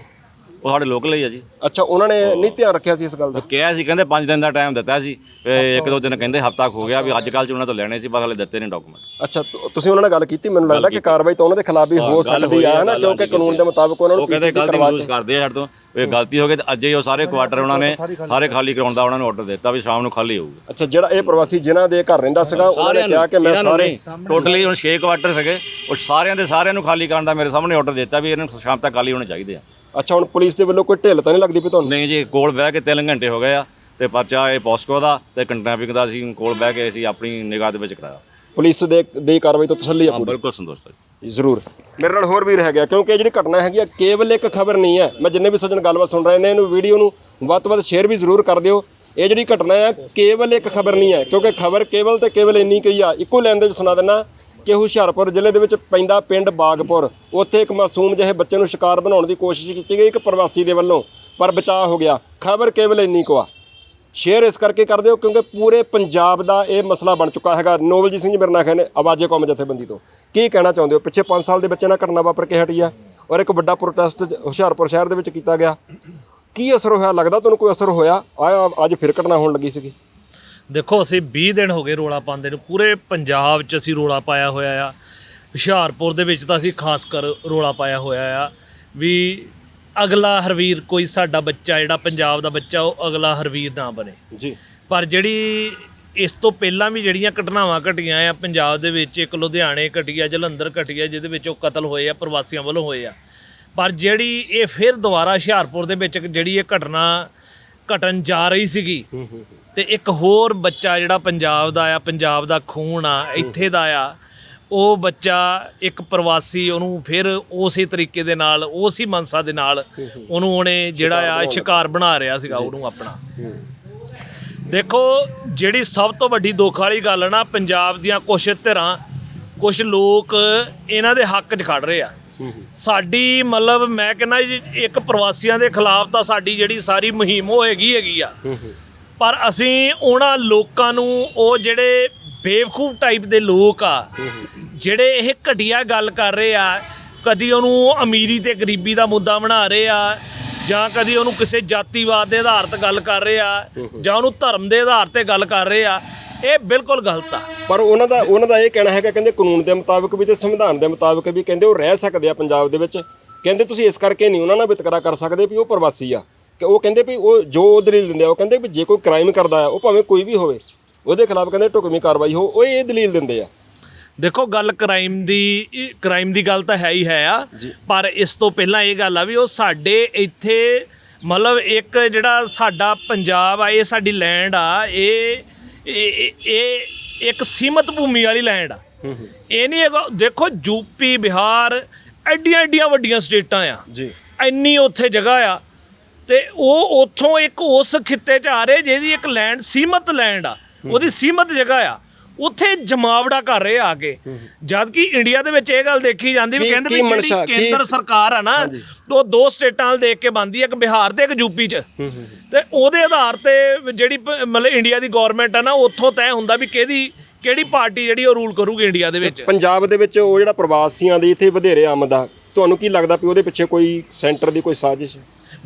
ਉਹ ਸਾਡੇ ਲੋਕਲ ਹੀ ਆ ਜੀ। ਅੱਛਾ ਉਹਨਾਂ ਨੇ ਨਹੀਂ ਧਿਆਨ ਰੱਖਿਆ ਸੀ ਇਸ ਗੱਲ ਦਾ? ਕਿਹਾ ਸੀ ਕਹਿੰਦੇ 5 ਦਿਨ ਦਾ ਟਾਈਮ ਦਿੱਤਾ ਸੀ। ਤੇ ਇੱਕ ਦੋ ਦਿਨ ਕਹਿੰਦੇ ਹਫਤਾ ਹੋ ਗਿਆ ਵੀ ਅੱਜ ਕੱਲ੍ਹ ਚ ਉਹਨਾਂ ਤੋਂ ਲੈਣੇ ਸੀ ਪਰ ਹਲੇ ਦਿੱਤੇ ਨਹੀਂ ਡਾਕੂਮੈਂਟ ਅੱਛਾ ਤੁ- ਤੁਸੀਂ ਉਹਨਾਂ ਨਾਲ ਗੱਲ ਕੀਤੀ? ਮੈਨੂੰ ਲੱਗਦਾ ਕਿ ਕਾਰਵਾਈ ਤਾਂ ਉਹਨਾਂ ਦੇ ਖਿਲਾਫ ਵੀ ਹੋ ਸਕਦੀ ਆ ਨਾ ਕਿਉਂਕਿ ਕਾਨੂੰਨ ਦੇ ਮੁਤਾਬਕ ਉਹਨਾਂ ਨੂੰ ਉਹ ਕਹਿੰਦੇ ਪੀਸੀਸੀ ਗਲਤੀ ਕਰਵਾ ਮਹਿਸੂਸ ਕਰਦੇ ਆ ਸਾਡੇ ਤੋਂ। ਇਹ ਗਲਤੀ ਹੋ ਗਈ ਤੇ ਅੱਜ ਹੀ ਉਹ ਸਾਰੇ ਕੁਆਟਰ ਉਹਨਾਂ ਨੇ ਸਾਰੇ ਖਾਲੀ ਕਰਾਉਣ ਦਾ ਉਹਨਾਂ ਨੂੰ ਆਰਡਰ ਦਿੱਤਾ ਵੀ ਸ਼ਾਮ ਨੂੰ ਖਾਲੀ ਹੋਊਗਾ। ਅੱਛਾ ਜਿਹੜਾ ਇਹ ਪ੍ਰਵਾਸੀ ਜਿਨ੍ਹਾਂ ਦੇ ਘਰ ਰਹਿੰਦਾ ਸੀਗਾ ਉਹਨਾਂ ਨੇ ਕਿਹਾ ਕਿ ਮੈਂ ਸਾਰੇ ਟੋਟਲੀ ਹੁਣ 6 ਕੁਆਟਰ ਸੀਗੇ। ਉਹ ਸਾਰਿਆਂ ਦੇ ਸਾਰਿਆਂ ਨੂੰ ਖਾਲੀ ਕਰਨ ਦਾ ਮੇਰੇ ਸਾਹਮਣੇ ਆਰਡਰ ਦਿੱਤਾ ਵੀ ਇਹਨਾਂ ਨੂੰ ਸ਼ਾਮ ਤੱਕ ਖਾਲੀ ਹੋਣੇ ਚਾਹੀਦੇ ਆ। ਅੱਛਾ ਹੁਣ ਪੁਲਿਸ ਦੇ ਵੱਲੋਂ ਕੋਈ ਢਿੱਲ ਤਾਂ ਨਹੀਂ ਲੱਗਦੀ ਪਈ ਤੁਹਾਨੂੰ? ਨਹੀਂ ਜੀ ਕੋਲ ਬਹਿ ਕੇ 3 ਘੰਟੇ ਹੋ ਗਏ ਆ ਤੇ ਪਰਚਾ ਇਹ ਪੋਸਕੋ ਦਾ ਤੇ ਕੰਟਰੈਫਿਕ ਦਾ ਅਸੀਂ ਕੋਲ ਬਹਿ ਕੇ ਅਸੀਂ ਆਪਣੀ ਨਿਗਾਹ ਦੇ ਵਿੱਚ ਕਰਾਇਆ। ਪੁਲਿਸ ਦੇ ਦੀ ਕਾਰਵਾਈ ਤੋਂ ਤਸੱਲੀ ਆ ਹਾਂ ਬਿਲਕੁਲ ਸੰਤੁਸ਼ਟ ਹਾਂ ਜੀ। ਜ਼ਰੂਰ। ਮੇਰੇ ਨਾਲ ਹੋਰ ਵੀ ਰਹਿ ਗਿਆ ਕਿਉਂਕਿ ਇਹ ਜਿਹੜੀ ਘਟਨਾ ਹੈਗੀ ਆ ਕੇਵਲ ਇੱਕ ਖਬਰ ਨਹੀਂ ਹੈ। ਮੈਂ ਜਿੰਨੇ ਵੀ ਸੱਜਣ ਗੱਲਬਾਤ ਸੁਣ ਰਹੇ ਨੇ ਇਹਨੂੰ ਵੀਡੀਓ ਨੂੰ ਵੱਧ ਤੋਂ ਵੱਧ ਸ਼ੇਅਰ ਵੀ ਜ਼ਰੂਰ ਕਰ ਦਿਓ। ਇਹ ਜਿਹੜੀ ਘਟਨਾ ਹੈ ਕੇਵਲ ਇੱਕ ਖਬਰ ਨਹੀਂ ਹੈ ਕਿਉਂਕਿ ਖਬਰ ਕੇਵਲ ਤੇ ਕੇਵਲ ਇੰਨੀ ਕਹੀ ਆ। ਇੱਕੋ ਲਾਈਨ ਦੇ ਵਿੱਚ ਸੁਣਾ ਦਿੰਨਾ ਕਿ ਹੁਸ਼ਿਆਰਪੁਰ ਜ਼ਿਲ੍ਹੇ ਦੇ ਵਿੱਚ ਪੈਂਦਾ ਪਿੰਡ ਬਾਗਪੁਰ। ਉੱਥੇ ਇੱਕ ਮਾਸੂਮ ਜਿਹੇ ਬੱਚੇ ਨੂੰ ਸ਼ਿਕਾਰ ਬਣਾਉਣ ਦੀ ਕੋਸ਼ਿਸ਼ ਕੀਤੀ ਗਈ, ਇੱਕ ਪ੍ਰਵਾਸੀ ਦੇ ਵੱਲੋਂ, ਪਰ ਬਚਾਅ ਹੋ ਗਿਆ। ਖਬਰ ਕੇਵਲ ਇੰਨੀ ਕੁ ਆ। ਸ਼ੇਅਰ ਇਸ ਕਰਕੇ ਕਰ ਦਿਓ ਕਿਉਂਕਿ ਪੂਰੇ ਪੰਜਾਬ ਦਾ ਇਹ ਮਸਲਾ ਬਣ ਚੁੱਕਾ ਹੈਗਾ। ਨੋਵਲਜੀਤ ਸਿੰਘ ਜੀ ਮੇਰੇ ਨਾਲ ਖੇ ਆਵਾਜ਼ੇ ਕੌਮ ਜਥੇਬੰਦੀ ਤੋਂ। ਕੀ ਕਹਿਣਾ ਚਾਹੁੰਦੇ ਹੋ? ਪਿੱਛੇ 5 ਸਾਲ ਦੇ ਬੱਚੇ ਨਾਲ ਘਟਨਾ ਵਾਪਰ ਕੇ ਹਟੀ ਆ ਔਰ ਇੱਕ ਵੱਡਾ ਪ੍ਰੋਟੈਸਟ ਹੁਸ਼ਿਆਰਪੁਰ ਸ਼ਹਿਰ ਦੇ ਵਿੱਚ ਕੀਤਾ ਗਿਆ। ਕੀ ਅਸਰ ਹੋਇਆ? ਲੱਗਦਾ ਤੁਹਾਨੂੰ ਕੋਈ ਅਸਰ ਹੋਇਆ? ਆ ਅੱਜ ਫਿਰ ਘਟਨਾ ਹੋਣ ਲੱਗੀ ਸੀਗੀ। ਦੇਖੋ ਅਸੀਂ 20 ਦਿਨ ਹੋ ਗਏ ਰੋਲਾ ਪਾਉਂਦੇ ਨੂੰ। ਪੂਰੇ ਪੰਜਾਬ 'ਚ ਅਸੀਂ ਰੋਲਾ ਪਾਇਆ ਹੋਇਆ ਆ। ਹੁਸ਼ਿਆਰਪੁਰ ਦੇ ਵਿੱਚ ਤਾਂ ਅਸੀਂ ਖਾਸ ਕਰ ਰੋਲਾ ਪਾਇਆ ਹੋਇਆ ਆ ਵੀ ਅਗਲਾ ਹਰਵੀਰ ਕੋਈ ਸਾਡਾ ਬੱਚਾ ਜਿਹੜਾ ਪੰਜਾਬ ਦਾ ਬੱਚਾ ਉਹ ਅਗਲਾ ਹਰਵੀਰ ਨਾ ਬਣੇ। ਜੀ। ਪਰ ਜਿਹੜੀ ਇਸ ਤੋਂ ਪਹਿਲਾਂ ਵੀ ਜਿਹੜੀਆਂ ਘਟਨਾਵਾਂ ਘਟੀਆਂ ਆ ਪੰਜਾਬ ਦੇ ਵਿੱਚ ਇੱਕ ਲੁਧਿਆਣੇ ਘਟੀ ਆ ਜਲੰਧਰ ਘਟੀ ਆ ਜਿਹਦੇ ਵਿੱਚ ਉਹ ਕਤਲ ਹੋਏ ਆ ਪ੍ਰਵਾਸੀਆਂ ਵੱਲੋਂ ਹੋਏ ਆ। ਪਰ ਜਿਹੜੀ ਇਹ ਫਿਰ ਦੁਬਾਰਾ ਹੁਸ਼ਿਆਰਪੁਰ ਦੇ ਵਿੱਚ ਜਿਹੜੀ ਇਹ ਘਟਨਾ ਘਟਣ ਜਾ ਰਹੀ ਸੀਗੀ। ਤੇ ਇੱਕ ਹੋਰ ਬੱਚਾ ਜਿਹੜਾ ਪੰਜਾਬ ਦਾ ਆ ਪੰਜਾਬ ਦਾ ਖੂਨ ਆ ਇੱਥੇ ਦਾ ਆ ਉਹ ਬੱਚਾ ਇੱਕ ਪ੍ਰਵਾਸੀ ਉਹਨੂੰ ਫਿਰ ਉਸੇ ਤਰੀਕੇ ਦੇ ਨਾਲ ਉਸੇ ਮਨਸਾ ਦੇ ਨਾਲ ਉਹਨੂੰ ਉਹਨੇ ਜਿਹੜਾ ਆ ਸ਼ਿਕਾਰ ਬਣਾ ਰਿਹਾ ਸੀਗਾ ਉਹਨੂੰ ਆਪਣਾ। ਦੇਖੋ ਜਿਹੜੀ ਸਭ ਤੋਂ ਵੱਡੀ ਦੁੱਖ ਵਾਲੀ ਗੱਲ ਨਾ ਪੰਜਾਬ ਦੀਆਂ ਕੁਛ ਧਿਰਾਂ ਕੁਛ ਲੋਕ ਇਹਨਾਂ ਦੇ ਹੱਕ 'ਚ ਖੜ ਰਹੇ ਆ। ਸਾਡੀ ਮਤਲਬ ਮੈਂ ਕਹਿੰਦਾ ਜੀ ਇੱਕ ਪ੍ਰਵਾਸੀਆਂ ਦੇ ਖਿਲਾਫ ਤਾਂ ਸਾਡੀ ਜਿਹੜੀ ਸਾਰੀ ਮੁਹਿੰਮ ਉਹ ਹੈਗੀ ਹੈਗੀ ਆ। ਪਰ ਅਸੀਂ ਉਹਨਾਂ ਲੋਕਾਂ ਨੂੰ ਉਹ ਜਿਹੜੇ ਬੇਵਕੂਫ ਟਾਈਪ ਦੇ ਲੋਕ ਆ ਜਿਹੜੇ ਇਹ ਘਟੀਆ ਗੱਲ ਕਰ ਰਹੇ ਆ ਕਦੀ ਉਹਨੂੰ ਅਮੀਰੀ ਤੇ ਗਰੀਬੀ ਦਾ ਮੁੱਦਾ ਬਣਾ ਰਹੇ ਆ ਜਾਂ ਕਦੀ ਉਹਨੂੰ ਕਿਸੇ ਜਾਤੀਵਾਦ ਦੇ ਆਧਾਰ ਤੇ ਗੱਲ ਕਰ ਰਹੇ ਆ ਜਾਂ ਉਹਨੂੰ ਧਰਮ ਦੇ ਆਧਾਰ ਤੇ ਗੱਲ ਕਰ ਰਹੇ ਆ ਇਹ ਬਿਲਕੁਲ ਗਲਤ ਆ। ਪਰ ਉਹਨਾਂ ਦਾ ਉਹਨਾਂ ਦਾ ਇਹ ਕਹਿਣਾ ਹੈਗਾ ਕਹਿੰਦੇ ਕਾਨੂੰਨ ਦੇ ਮੁਤਾਬਕ ਵੀ ਤੇ ਸੰਵਿਧਾਨ ਦੇ ਮੁਤਾਬਕ ਵੀ ਕਹਿੰਦੇ ਉਹ ਰਹਿ ਸਕਦੇ ਆ ਪੰਜਾਬ ਦੇ ਵਿੱਚ। ਕਹਿੰਦੇ ਤੁਸੀਂ ਇਸ ਕਰਕੇ ਨਹੀਂ ਉਹਨਾਂ ਨਾਲ ਵਿਤਕਰਾ ਕਰ ਸਕਦੇ ਵੀ ਉਹ ਪ੍ਰਵਾਸੀ ਆ। ਕਿ ਉਹ ਕਹਿੰਦੇ ਵੀ ਉਹ ਜੋ ਉਹ ਦਲੀਲ ਦਿੰਦੇ ਆ ਉਹ ਕਹਿੰਦੇ ਵੀ ਜੇ ਕੋਈ ਕ੍ਰਾਈਮ ਕਰਦਾ ਆ ਉਹ ਭਾਵੇਂ ਕੋਈ ਵੀ ਹੋਵੇ ਉਹਦੇ ਖਿਲਾਫ ਕਹਿੰਦੇ ਢੁਕਵੀਂ ਕਾਰਵਾਈ ਹੋ ਉਹ ਇਹ ਦਲੀਲ ਦਿੰਦੇ ਆ। ਦੇਖੋ ਗੱਲ ਕ੍ਰਾਈਮ ਦੀ ਕ੍ਰਾਈਮ ਦੀ ਗੱਲ ਤਾਂ ਹੈ ਹੀ ਹੈ ਆ। ਪਰ ਇਸ ਤੋਂ ਪਹਿਲਾਂ ਇਹ ਗੱਲ ਆ ਵੀ ਉਹ ਸਾਡੇ ਇੱਥੇ ਮਤਲਬ ਇੱਕ ਜਿਹੜਾ ਸਾਡਾ ਪੰਜਾਬ ਆ ਇਹ ਸਾਡੀ ਲੈਂਡ ਆ ਇਹ ਇਹ ਇਹ- ਇੱਕ ਸੀਮਤ ਭੂਮੀ ਵਾਲੀ ਲੈਂਡ ਆ। ਇਹ ਨਹੀਂ ਹੈਗਾ ਦੇਖੋ ਯੂਪੀ ਬਿਹਾਰ ਐਡੀਆਂ ਐਡੀਆਂ ਵੱਡੀਆਂ ਸਟੇਟਾਂ ਆ। ਜੀ। ਇੰਨੀ ਉੱਥੇ ਜਗ੍ਹਾ ਆ ਤੇ ਉਹ ਉੱਥੋਂ ਇੱਕ ਉਸ ਖਿੱਤੇ 'ਚ ਆ ਰਹੇ ਜਿਹਦੀ ਇੱਕ ਲੈਂਡ ਸੀਮਤ ਲੈਂਡ ਆ। ਉਹਦੀ ਸੀਮਤ ਜਗ੍ਹਾ ਆ। ਉੱਥੇ ਜਮਾਵੜਾ ਕਰ ਰਹੇ ਆ ਕੇ। ਜਦ ਕਿ ਇੰਡੀਆ ਦੇ ਵਿੱਚ ਇਹ ਗੱਲ ਦੇਖੀ ਜਾਂਦੀ ਵੀ ਕਹਿੰਦੇ ਵੀ ਜਿਹੜੀ ਕੇਂਦਰ ਸਰਕਾਰ ਆ ਨਾ ਉਹ ਦੋ ਸਟੇਟਾਂ ਨਾਲ ਦੇਖ ਕੇ ਬੰਦੀ ਇੱਕ ਬਿਹਾਰ ਤੇ ਇੱਕ ਯੂਪੀ 'ਚ। ਤੇ ਉਹਦੇ ਆਧਾਰ ਤੇ ਜਿਹੜੀ ਮਤਲਬ ਇੰਡੀਆ ਦੀ ਗਵਰਨਮੈਂਟ ਆ ਨਾ ਉੱਥੋਂ ਤੈਅ ਹੁੰਦਾ ਵੀ ਕਿਹਦੀ ਕਿਹੜੀ ਪਾਰਟੀ ਜਿਹੜੀ ਉਹ ਰੂਲ ਕਰੂਗੀ ਇੰਡੀਆ ਦੇ ਵਿੱਚ। ਪੰਜਾਬ ਦੇ ਵਿੱਚ ਉਹ ਜਿਹੜਾ ਪ੍ਰਵਾਸੀਆਂ ਦੀ ਇੱਥੇ ਵਧੇਰੇ ਆਮਦ ਆ ਤੁਹਾਨੂੰ ਕੀ ਲੱਗਦਾ ਵੀ ਉਹਦੇ ਪਿੱਛੇ ਕੋਈ ਸੈਂਟਰ ਦੀ ਕੋਈ ਸਾਜ਼ਿਸ਼?